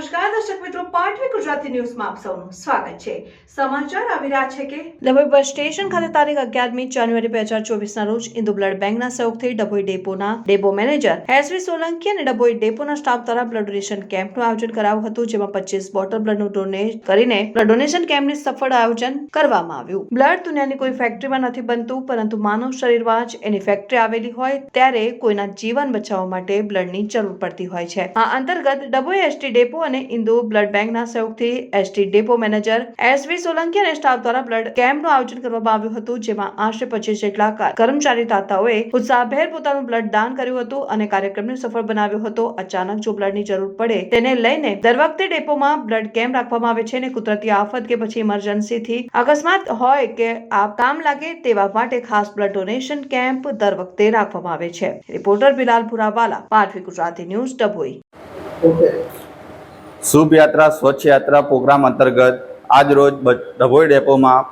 ગુજરાતી ન્યૂઝમાં આપ સૌનું છે. સમાચાર આવી રહ્યા છે કે ડભોઈ બસ સ્ટેશન ખાતે તારીખ અગિયારમી જાન્યુઆરી બે હજાર ચોવીસના રોજ ઇન્દુ બ્લડ બેંકના સહયોગથી ડભોઈ ડેપોના ડેપો મેનેજર એસવી સોલંકી અને ડભોઈ ડેપોના સ્ટાફ દ્વારા બ્લડ ડોનેશન કેમ્પનું આયોજન કરાયું હતું, જેમાં પચીસ બોટલ બ્લડનું ડોનેટ કરીને બ્લડ ડોનેશન કેમ્પની સફળ આયોજન કરવામાં આવ્યું. બ્લડ દુનિયાની કોઈ ફેક્ટરીમાં નથી બનતું, પરંતુ માનવ શરીરમાં જ એની ફેક્ટરી આવેલી હોય, ત્યારે કોઈના જીવન બચાવવા માટે બ્લડની જરૂર પડતી હોય છે. આ અંતર્ગત ડભોઈ એસટી ડેપો અને ઇન્દુ બ્લડ બેંકના સહયોગથી ST depot manager SV Solanki અને સ્ટાફ દ્વારા બ્લડ કેમ્પનું આયોજન કરવામાં આવ્યું હતું, જેમાં આશરે પચીસ જેટલા કર્મચારી દાતાઓએ ઉત્સાહભેર પોતાનું બ્લડ દાન કર્યું હતું અને કાર્યક્રમને સફળ બનાવ્યો હતો. અચાનક જો બ્લડની જરૂર પડે, તેને લઈને દર વખતે ડેપોમાં બ્લડ કેમ્પ રાખવામાં આવે છે અને કુદરતી આફત કે પછી ઇમરજન્સીથી અકસ્માત હોય કે આ કામ લાગે તેવા માટે ખાસ બ્લડ ડોનેશન કેમ્પ દર વખતે રાખવામાં આવે છે. રિપોર્ટર બિલાલ પુરાવાલા પાઠવી ગુજરાતી ન્યૂઝ ડભોઈ. શુભ યાત્રા સ્વચ્છ યાત્રા પ્રોગ્રામ અંતર્ગત આજરોજ ડભોઈ ડેપોમાં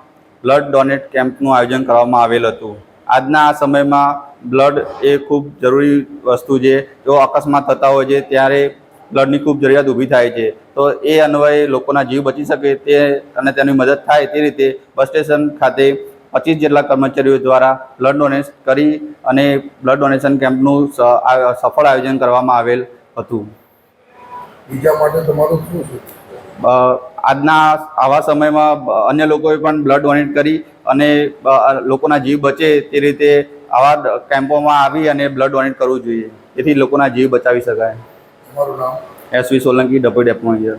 બ્લડ ડોનેટ કેમ્પનું આયોજન કરવામાં આવેલ હતું. આજના આ સમયમાં બ્લડ એ ખૂબ જરૂરી વસ્તુ છે. જો અકસ્માત થતા હોય છે, ત્યારે બ્લડની ખૂબ જરૂરિયાત ઊભી થાય છે. તો એ અન્વયે લોકોના જીવ બચી શકે તે અને તેની મદદ થાય તે રીતે બસ સ્ટેશન ખાતે પચીસ જેટલા કર્મચારીઓ દ્વારા બ્લડ ડોનેટ કરી અને બ્લડ ડોનેશન કેમ્પનું સફળ આયોજન કરવામાં આવેલ હતું. બીજા માટે તમારું શું છે? આજના આવા સમયમાં અન્ય લોકોએ પણ બ્લડ ડોનેટ કરી અને લોકોના જીવ બચે તે રીતે આવા કેમ્પોમાં આવી અને બ્લડ ડોનેટ કરવું જોઈએ. જેથી લોકોના જીવ બચાવી શકાય. તમારું નામ? SV Solanki double depot manager